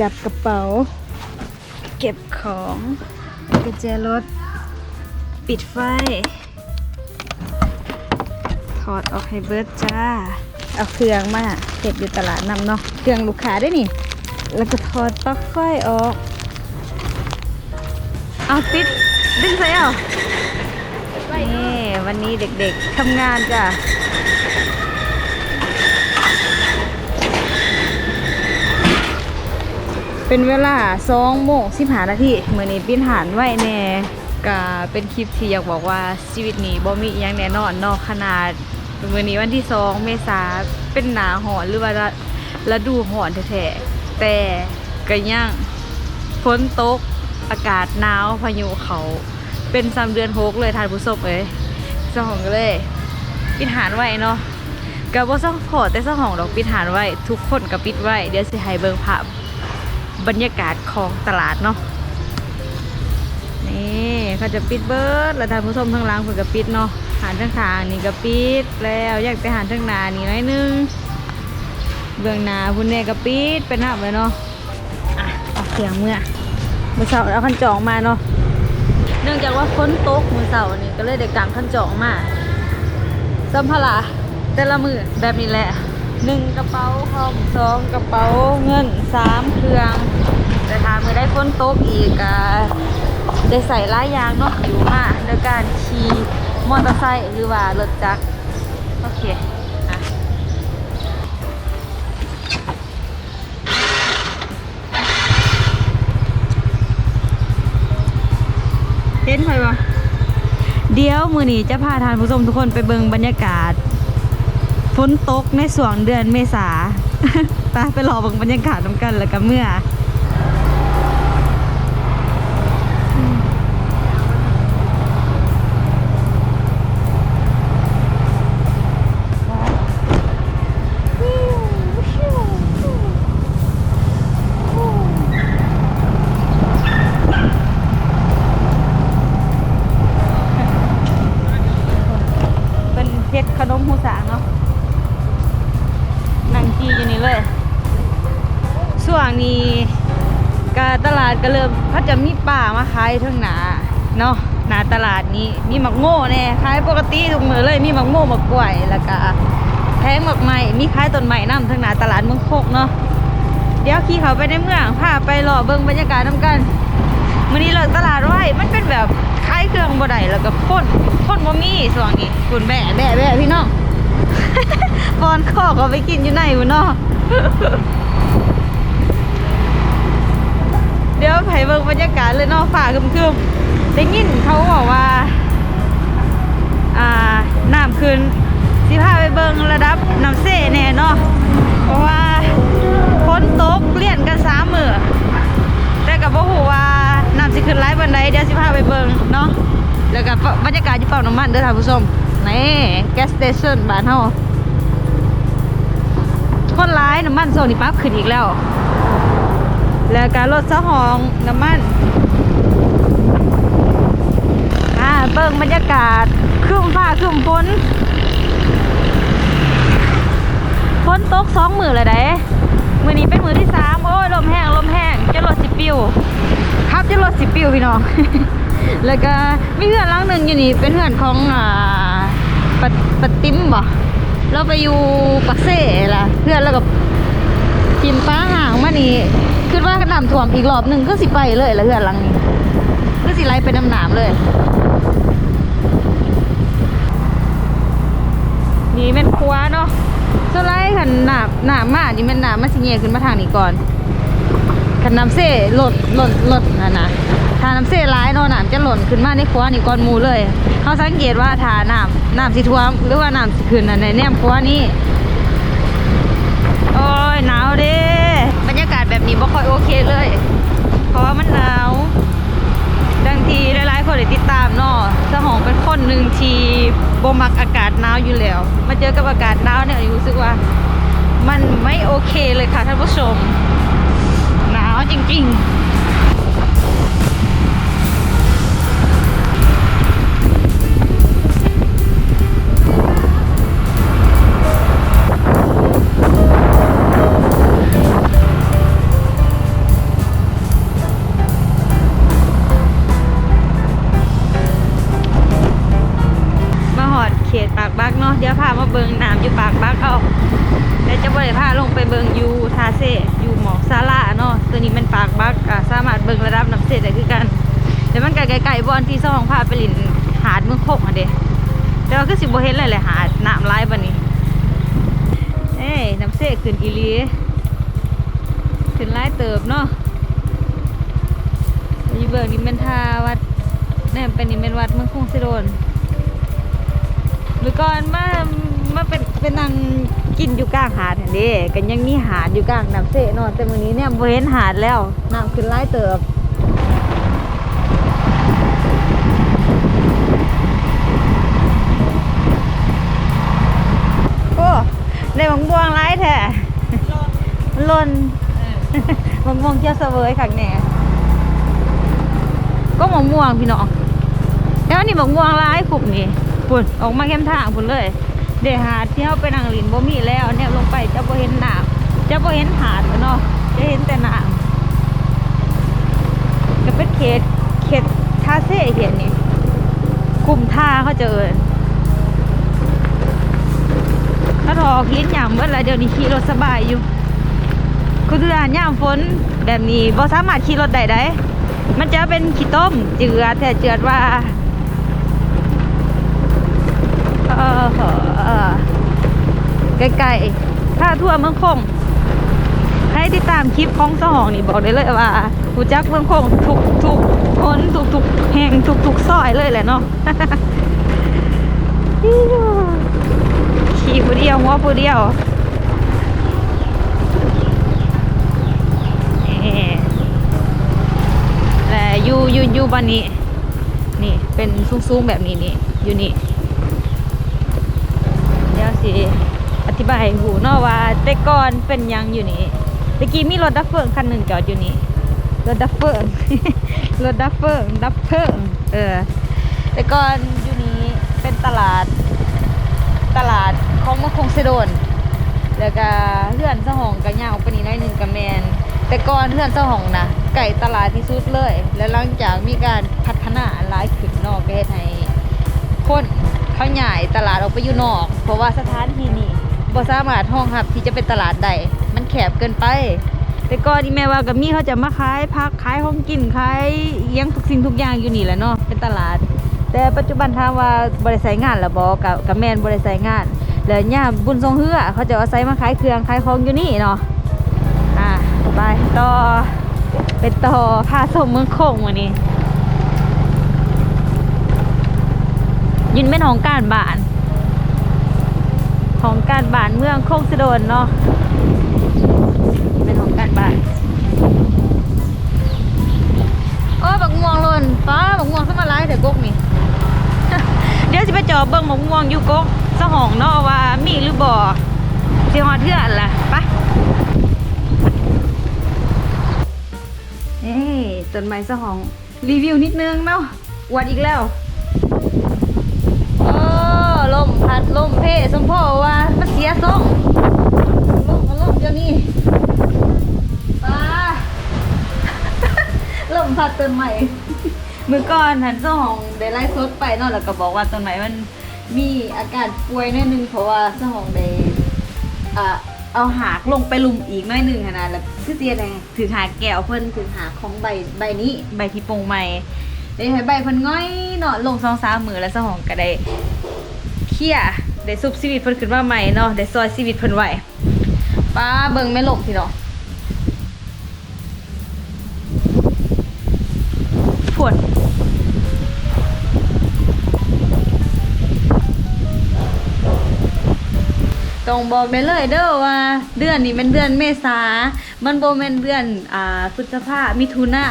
จับกระเป๋า เก็บของกุญแจรถ ปิดไฟ ถอดออกให้เบิร์ดจ้า เอาเครื่องมาเก็บอยู่ตลาดนำเนาะเครื่องลูกค้าได้นี่ แล้วก็ถอดปลั๊กไฟออก เอาปิดดึงใส่เอานี่วันนี้เด็กๆทำงานจ้ะ เป็นเวลาสองโมงสิบหานาทีเมื่อนี้ปิ้นหานไว้แน่ก็เป็นคลิปที่อยากบอกว่าชีวิตนี้บ่มีอหยังแน่นอนนอกขนาดเมื่อนี้วันที่สองเมษาเป็นหนาหอนหรือว่าฤดูหอนแท้ๆแต่ก็ยังฝนตกอากาศหนาวพายุเขาเป็นสามเดือนหกเลยทานผู้ชมเลยสองเลยปิดหานไว้เนาะกับว่าซ่องพอแต่ซ่องของดอกปิดหานไว้ ทุกคนก็ปิดไว้ เดี๋ยวสิให้เบิงภาพ บรรยากาศของตลาดเนาะนี่เขาจะปิดเบิร์ดแล้วท่านผู้ชมทั้งล่างเพิ่นก็ปิดเนาะหานทั้งทางนี่ก็ปิดแล้วอยากไปหานทั้งหนานี่น้อยหนึงเบื้องหน้าพุ่นเนี่ยก็ปิดเป็นหับเลยเนาะอะออกเสียงเมื่อมือเช้าเอาขันจองมาเนาะเนื่องจากว่าฝนตกมือเช้านี่ก็เลยได้กางขันจองมาสัมภาระแต่ละมือแบบนี้แหละ หนึ่งกระเป๋าคอมสองกระเป๋าเงินสามเครื่องแต่ถ้ามือได้ฝนโต๊กอีกก็ได้ใส่หลายอย่างเนาะอยู่มาในการขี่มอเตอร์ไซค์หรือว่ารถจักรโอเคเห็นไหมวะเดี๋ยวมือนี้จะพาทานผู้ชมทุกคนไปเบิงบรรยากาศ นตกในส่วงเดือนเมษาไปไปรอบิ่งบรรยากาศนำกันแล้วก็เมื่อเป็นเฮ็ดขนมหูสา ตลาดก็เริ่มเขาจะมีป่ามาขายทั้งหนาเนาะหนาตลาดนี้มีหมักโง่แน่ขายปกติทุกมือเลยมีหมักโง่หมักกล้วยแล้วก็แพงหมักใหม่มีขายต้นใหม่น้ำทั้งหนาตลาดเมืองโคกเนาะเดี๋ยวขี่เขาไปในเมืองพาไปรอเบิ่งบรรยากาศน้ำกันมื้อนี้เลิกตลาดไว้มันเป็นแบบขายเครื่องบ่ได้แล้วก็พ่นพ่นบ่มีส่วงนี้ฝุ่นแบะแบะแบะพี่น้องปอนข้อก็ไปกินอยู่ไหนวะเนาะ เดี๋ยวไผเบิ่งบรรยากาศเลยเนาะฝ่าครึมๆได้ยินเขาบอกว่า อ่าน้ำขึ้นสิพาไปเบิ่งระดับน้ำเสแน่เนาะเพราะว่าฝนตกเลี่ยนกันสามมือแต่กับบ่ฮู้ว่าน้ำสิขึ้นไลายบันไดเดี๋ยวสิพาไปเบิ่งเนาะแล้วก็บบรรยากาศที่เปั๊มน้ำมันเด้อท่านผู้ชมนี่แก๊สสเตชันบ้านเฮาคนร้ายน้ำมันโซนี่ปั๊บขึ้นอีกแล้ว แล้วการรถสะหองน้ำมันอ่าเบิ่งบรรยากาศครึ้มฟ้าครึ้มฝนฝนตกสองมือเลยเด้มือนี้เป็นมือที่สามโอ้ยลมแห้งลมแห้งจะรถสิปิวครับจะรถสิปิวพี่น้อง แล้วก็มีเพื่อนหลังหนึ่งอยู่นี่เป็นเพื่อนของอ่าปปติมบ่เราไปอยู่ปักเซ่ล่ะเพื่อนแล้วกับจิมป้าห่างมานี่ คิดว่าน้ำท่วมอีกรอบหนึ่งก็สิไปเลยละเพื่อนหลังนี้ก็สิไล่ไปน้ำหนามเลย นี่เป็นครัวเนาะสไลด์ขันหนามหนามมานี่มันหนามมาสิเงียขึ้นมาทางนี้ก่อนขันน้ำเซ่หล่นหล่นหล่นนะนะถ้าน้ำเซ่ร้ายเนาะน้ำจะหล่นขึ้นมาในครัวนี่ก่อนมูเลย เขาสังเกตว่าถ้าน้ำน้ำสิท่วมหรือว่าน้ำสิขึ้นในแนมครัวนี่ บ่ค่อยโอเคเลย เพราะว่ามันหนาวดังทีหลายๆคนได้ติดตามเนาะสหองเป็นคนหนึ่งทีบ่มักอากาศหนาวอยู่แล้ว มาเจอกับอากาศหนาวเนี่ยรู้สึกว่ามันไม่โอเคเลยค่ะท่านผู้ชม หนาวจริง ขตปากบักเนาะเดี๋ยวพามาเบิงน้ำอยู่ปากบักเอาแต่จะบ่ได้พาลงไปเบิงยูทาเซยูหมอกซาลาเนาะตัวนี้เป็นปากบักสามารถเบิงระดับน้ำเสได้คือกันแต่มันก็ไกลๆบอนที่ซ่องพาไปลินหาดเมืองโคกอะเด้แต่ว่าก็สิบ่เห็นเลยแหละหาดน้ำลายบัดนี้เอ้ยน้ำเสขึ้นอีลีขึ้นหลายเติบเนาะอีเบิงนี่เป็นทาวัดแนี่เป็นนี่เป็นวัดเมืองคงสิโดน เมื่อก่อนมามาเป็นเป็นนางกินอยู่กลางหาดเห็นเด้กันยังมีหาดอยู่กลางน้ำเสเนาะแต่มื้อนี้เนี่ยบ่เห็นหาดแล้วน้ำขึ้นหลายเติบโอ้ในบางบวงร้ายแท้มันหล่นบางม่วงเจ้าเสวยขังแน่ก็มะม่วงพี่น้องแล้วนี่บางม่วงร้ายขุบนี่ ปุ่นออกมาเข้มทางปุ่นเลย เดี๋ยวหาที่เขาไปนั่งลินบ่มีแล้วเนี่ยลงไปจะบ่เห็นหน้ำจะบ่เห็นหาดเนาะจะเห็นแต่หน้ำก็เป็นเขตเขตท่าเซ่เห็นนี่กลุ่มท่าเขาเจอถ้าทอกินอย่างเมื่อไรเดี๋ยวนี้ขี่รถสบายอยู่คือเดือนย่ามฝนแบบนี้บ่สามารถขี่รถได้ได้มันจะเป็นขี้ต้มเจือแต่เจือว่า เอไกลๆถ้าทั่วเมืองคงใครติดตามคลิปของสหองนี่บอกได้เลยว่าหูจักเมืองคงทุกทุกคนทุกทุกแห่งทุกทุกซอยเลยแหละเนาะขี่ผู้เดียวหัวผู้เดียวเอ่ยู่อยู่อยู่บ้านนี้ นี่เป็นสูงๆแบบนี้นี่อยู่นี่ สิอธิบายหูเนาะว่า แต่ก่อนเป็นยังอยู่นี่ตะกี้มีรถดับเพลิงคันหนึ่งจอดอยู่นี่รถดับเพลิงรถดับเพลิงดับเพลิงเออแต่ก่อนอยู่นี้เป็นตลาดตลาดของเมืองคงเซโดนแล้วก็เลื่อนสะหองกับย่างออกไปนี่น้อยหนึ่งกับแมน แต่ก่อนเลื่อนสะหองนะไก่ตลาดที่สุดเลย แล้วหลังจากมีการพัฒนาหลายขึ้นนอกก็เฮ็ดให้คน เขาใหญ่ตลาดออกไปอยู่นอก เพราะว่าสถานที่นี้บ่สามารถห้องรับที่จะเป็นตลาดได้มันแคบเกินไป แต่ก่อนนี่แม่ว่ากับมี่เขาจะมาขายพักขายของกินขายเลี้ยงทุกสิ่งทุกอย่างอยู่นี่แหละเนาะเป็นตลาด แต่ปัจจุบันถามว่าบริษัทงานแล้วบอกกับกับแมนบริษัทงานแล้วย่ามบุญทรงเฮือเขาจะเอาไซมาขายเครื่องขายของอยู่นี่เนาะอะไปต่อเป็นต่อพาสมเมืองคงวันนี้ ยินเป็นของการบาน ของการบานเมืองโคงสะโดนเนาะเป็นของการบานโอ้บักม่วงหล่นป้าบักม่วงขึ้นมาไล่แต่กกนี่เดี๋ยวสิไปจอบเบิ่งบักม่วงอยู่กกสะหองเนาะว่ามีหรือบ่อสิฮอเทื่อนล่ะไปเอ้ต้นไม้สะหองรีวิวนิดนึงเนาะอวดอีกแล้ว ดลมเพสมพ่อว่ามันเสียทรงลมมาลมเดี๋ยวนี้ป้าลมพัดต้นใหม่เมื่อก่อนหันเจ้าของได้ไล่สดไปเนาะแล้วก็บอกว่าต้นไม้มันมีอาการป่วยหนิดนึงเพราะว่าเจ้าของได้อ่าเอาหากลงไปลุมอีกหน้อยหนึ่งนะแล้วคือเสียแดงถือหาแก้วเพิ่นถือหาของใบใบนี้ใบที่ปงใหม่ได้ให้ใบเพิ่นง่อยเนาะลงสองสามมือแล้วเจ้าของก็ได้ เคลียได้ซุบชีวิตเพิ่นขึ้นมาใหม่เนาะได้ซอยชีวิตเพิ่นไว้ป้าเบิ่งแม่ลมพี่เนาะผวดต้องบอกได้เลยเด้อว่า เดือนนี้เป็นเดือนเมษา มันโบแมนเดือนอ่าพฤษภามิถุนา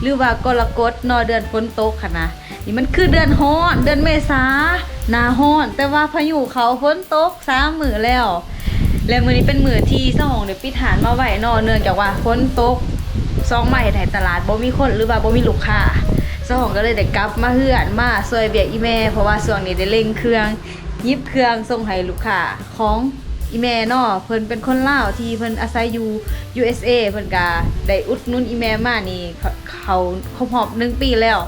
หรือว่ากรกฎนอเดือนฝนตกค่ะนะ นี่มันคือเดือนฮ้อนเดือนเมษาหนาฮ้อน แต่ว่าพายุเขาฝนตกสามมือแล้ว และมือนี้เป็นมือที่สองเดี๋ยวปิดฐานมาไหวนอเนื่องจากว่าฝนตกซองใหม่ถ่ตลาดบ่มีคนหรือว่าบ่มีลูกค้าเจ้าของก็เลยได้กลับมาเฮือนมาซวยเบียกอีแม่เพราะว่าช่วงนี้ได้เร่งเครื่องยิบเครื่องส่งให้ลูกค้าของ อีแม่เนาะเพิ่นเป็นคนลาวที่เพิ่นอาศัยอยู่ USA เพิ่นก็ได้อุดหนุนอีแม่มานี่เขาเขาครบรอบหนึ่งปีแล้ว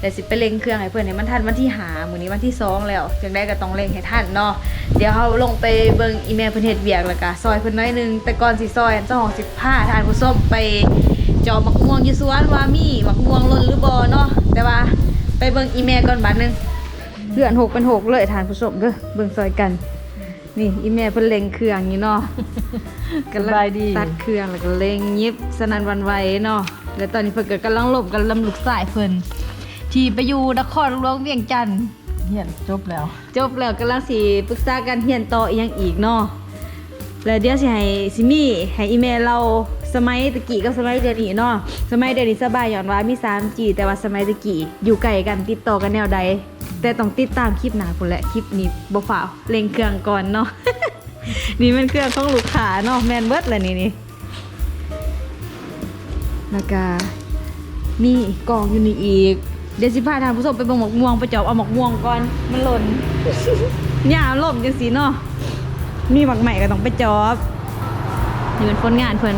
แต่สิไปเร่งเครื่องให้เพิ่นให้มันทันวันที่หามื้อนี้วันที่สองแล้วจังได้ก็ต้องเร่งให้ทันเนาะเดี๋ยวเฮาลงไปเบิ่งอีแม่เพิ่นเฮ็ดเวียกแล้วก็ซอยเพิ่นน้อยนึงแต่ก่อนสิซอยเจ้าของสิพาทานผู้ส้มไปจอมักม่วงอยู่สวนว่ามีมักม่วงล่นหรือบ่เนาะแต่ว่าไปเบิ่งอีแม่ก่อนบัดนึงเพื่อนหกเป็นหกเลยทานผู้ชมเด้อเบิ่งซอยกัน นี่อีแม่เพิ่นเล็งเครื่องอยู่เนาะกำลังสบายดี ตัดเครื่องแล้วก็เล็งยิบสนันหวันไหวเนาะแล้วตอนนี้เพิ่นก็กำลังหลบกันลำลูกสายเพิ่นที่ไปอยู่นครหลวงเวียงจันทน์เหียนจบแล้ว จบแล้วกำลังสิปรึกษากันเฮียนต่ออีหยังอีกเนาะแล้วเดี๋ยวสิให้สิมีให้อีเมลเราสมัยตะกี้กับสมัยเดี๋ยวนี้เนาะสมัยเดี๋ยวนี้สบายย้อนว่ามี 3G แต่ว่าสมัยตะกี้อยู่ไกลกันติดต่อกันแนวใด แต่ต้องติดตามคลิปหนาพุ่นแหละคลิปนี้บ่ฝ่าวเร่งเครื่องก่อนเนาะนี่มันเครื่องของลูกค้าเนาะแมนเบิร์ดเลยนี่นี่แล้วก็มีกล่องอยู่นี่อีก เดี๋ยวสิพาทานผู้ชมไปบิ่งหมกม่วงไปจอบเอาหมกม่วงก่อนมันหล่นหญ้าล่มจังสีเนาะมีหมักใหม่ก็ต้องไปจอบนี่เป็นผลงานเพิ่อน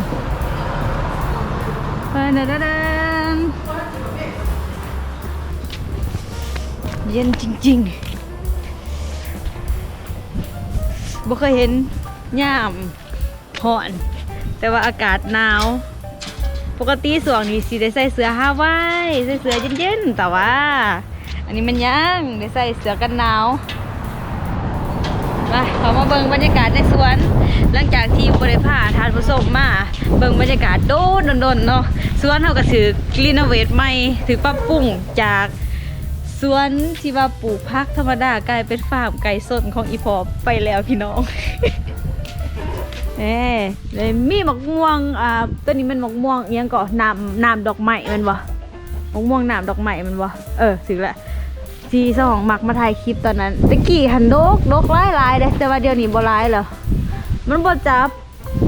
เพิ่อนเดนเดน เย็นจริงๆบ่เคยเห็นย่ามห่อน แต่ว่าอากาศหนาว ปกติสวงนี้สิได้ใส่เสื้อฮาวายใส่เสื้อเย็นๆ แต่ว่า อันนี้มันยังได้ใส่เสื้อกันหนาวมาขามาเบิ่งบรรยากาศในสวน หลังจากที่บริพาทานผู้ชมมาเบิ่งบรรยากาศโดนดนๆเนาะสวนเขาก็ถือกรีโนเวทใหม่ถือปรับปรุงจาก สวนที่ว่าปลูกพักธรรมดากลายเป็นฟาร์มไก่สดของอีพอไปแล้วพี่น้องเอ้เลยมีหมกม่วงอ่าตัวนี้มันหมกม่วงยังก่อน้ำน้ำดอกไม้มันบ่หมกม่วงน้ำดอกไม้มันบ่เออถึงละทีสองมักมาถ่ายคลิปตอนนั้นตะกี้หันโดกโดกหลายหลายๆเด้แต่ว่าเดี๋ยวนี้บ่หลายแล้วมันบ่จับ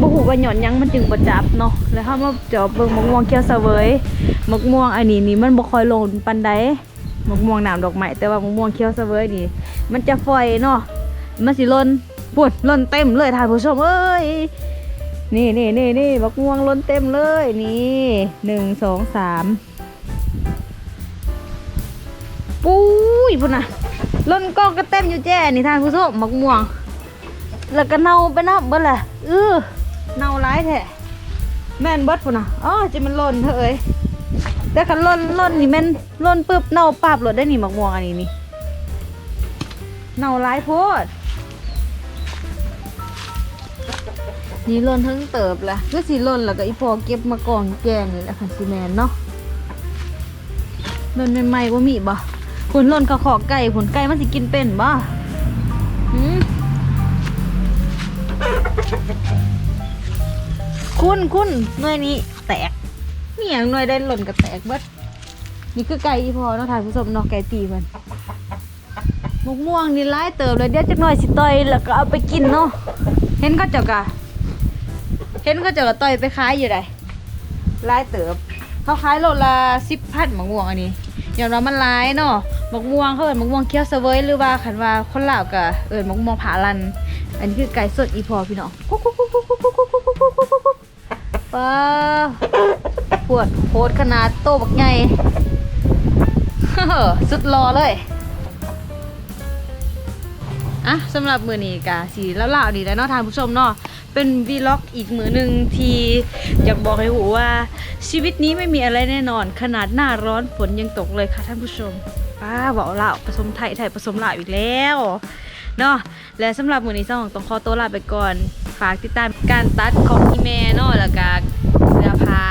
บ่ฮู้ว่าหย่อนยังมันจึงบ่จับเนาะแล้วเฮามาจอบเบิ่งมะม่วงเขียวเสวยมะม่วงอันนี้นี่มันบ่ค่อยลงปานใด มะม่วงน้ำดอกไม้แต่ว่ามะม่วงเขียวเสวยนี่มันจะฝอยเนาะมันสิล่นปุ่นหล่นเต็มเลยท่านผู้ชมเอ้ยนี่นี่นี่นี่มะม่วงล่นเต็มเลยนี่หนึ่งสองสามปุ้ยพุ่นนะล้นกองก็เต็มอยู่แจ้นี่ท่านผู้ชมมักม่วง แล้วก็เน่าไปนับเบิดแหละเออเน่าร้ายแท้แม่นเบิดพุ่นนะอ๋อจะมันล่นเถอะเอ้ย แต่คันล่นล่นนี่แม่นล่นปึ๊บเน่าปาบหลดได้นี่มักม่วงอันนี้นี่เน่าร้ายโพดนี่ล่นทั้งเติบแหละก็สิหล่นแล้วก็อีพอเก็บมากองแกงนี่แหละค่ะสิแมนเนาะมันใหม่ๆว่ามีบ่ผลล่นกระขอกไก่ผลไก่มันสิกินเป็นบ่คุณคุณหน่วยนี้ แตกนี่อย่างหน่วยได้หล่นกับแตกเบิดนี่คือไก่อีพอเนาะถ่ายผู้ชมเนาะไก่ตีเพิ่นมกม่วงนี่ร้ายเติบเลยเดี๋ยวจักหน่อยสิต่อยแล้วก็เอาไปกินเนาะเห็นเขาเจ้ากะเห็นเขาเจ้ากะต่อยไปขายอยู่ไดร้ายเติบเขาขายโลละสิบพันมะม่วงอันนี้อย่างว่ามันหลายเนาะมะม่วงเขาเอิ้นมะม่วงเคี้ยวเสวยหรือว่าคันว่าคนลาวก็เอิ้นมะม่วงผาลัน อันนี้คือไก่สดอีพอพี่น้องกุ๊กกุ๊กกุ๊กกุ๊กกุ๊กกุ๊กกุ๊กกุ๊กกุ๊กกุ๊กกุ๊กกุ๊กป้า ปวดโคตรขนาดโตบักใหญ่สุดรอเลยอะสำหรับมือนี้กะสีแล้วล่าวๆนี่แล้วเนาะท่านผู้ชมเนาะเป็นวีล็อกอีกมือหนึ่งที่อยากบอกให้หูว่า ชีวิตนี้ไม่มีอะไรแน่นอน ขนาดหน้าร้อนฝนยังตกเลยค่ะท่านผู้ชมป้าบอกลาวผสมไทยไทยผสมลาวอีกแล้วเนาะและสำหรับมือนี้เจ้าของต้องขอตัวลาไปก่อน ฝากติดตามการตัดของอีเมเนาะแล้วก็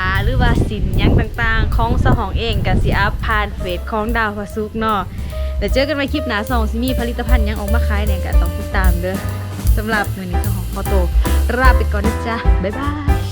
าหรือว่าสินยังต่างๆ ของสหองเองกับสีอัพผ่านเฟซของดาวพระซุกเนาะแต่เจอกันในคลิปหน้าสองซิมีผลิตภัณฑ์ยังออกมาขายเนี่ยก็ต้องติดตามเด้อสำหรับมือนี้เจ้าของพอโตวลาไปก่อนนะจ๊ะบ๊ายบาย